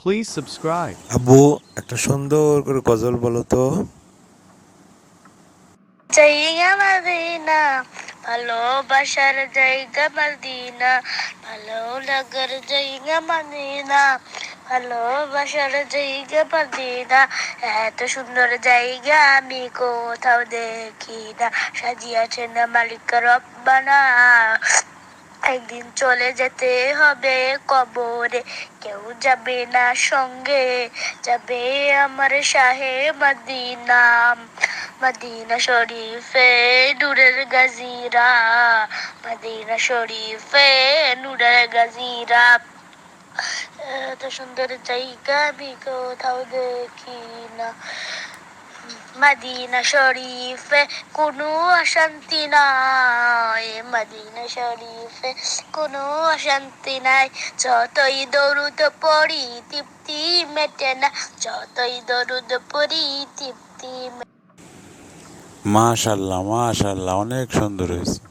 Please subscribe. আব্বু একটা সুন্দর করে গজল বলো তো জায়গা মদিনা ভালোবাসার জায়গা মদিনা ভালো লাগার জায়গা মদিনা ভালোবাসার জায়গা মদিনা এত সুন্দর জায়গা আমি কোথাও দেখি না সাজিয়েছেন মালিক রব্বানা একদিন চলে যেতে হবে কবরে। কেউ যাবে না সঙ্গে, যাবে আমার শাহে মদিনা। মদিনা শরীফে নূরের গাজিরা, মদিনা শরীফে নূরের গাজিরা। এত সুন্দর জায়গা আমি কোথাও দেখি না। মদিনা শরীফ কোনো অশান্তি নাই মদিনা শরীফে কোনো অশান্তি নাই যতই দরুদ পড়ি তৃপ্তি মেটে না যতই দরুদ পড়ি তৃপ্তি মাশাল্লাহ মাশাল্লাহ অনেক সুন্দর হয়েছে।